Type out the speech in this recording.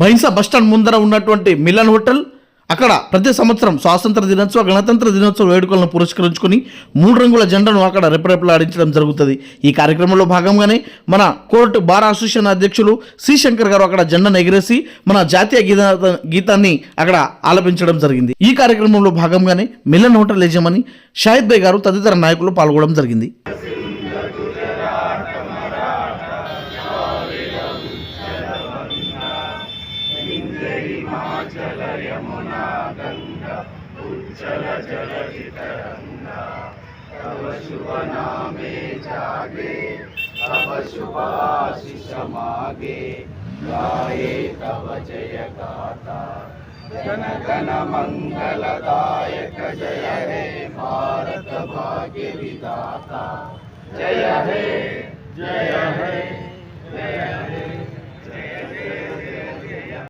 బహింస bus stand ముందర ఉన్నటువంటి melon hotel అక్కడ ప్రతి సంవత్సరం స్వాతంత్ర దినోత్సవ గణతంత్ర దినోత్సవ వేడుకలను పురస్కరించుకొని మూడు రంగుల జెండాను అక్కడ రెపరెపలాడించడం జరుగుతుంది. ఈ కార్యక్రమంలో భాగంగానే మన కోర్టు బార్ అసోసియేషన్ అధ్యక్షులు సి శంకర్ గారు అక్కడ జెండాను ఎగిరేసి మన జాతీయ గీత గీతాన్ని అక్కడ ఆలపించడం జరిగింది. ఈ కార్యక్రమంలో భాగంగానే మిలన్ హోటల్ యజమాని షాహిద్ బై గారు తదితర నాయకులు పాల్గొనడం జరిగింది. जल यमुना गंगा उज्जल जल तरंगा तव शुभ नामे जागे तव शुभाशिष मागे गाए तव जय गाता जन गण मंगलदायक जय हे भारत भाग्य विदाता जय हे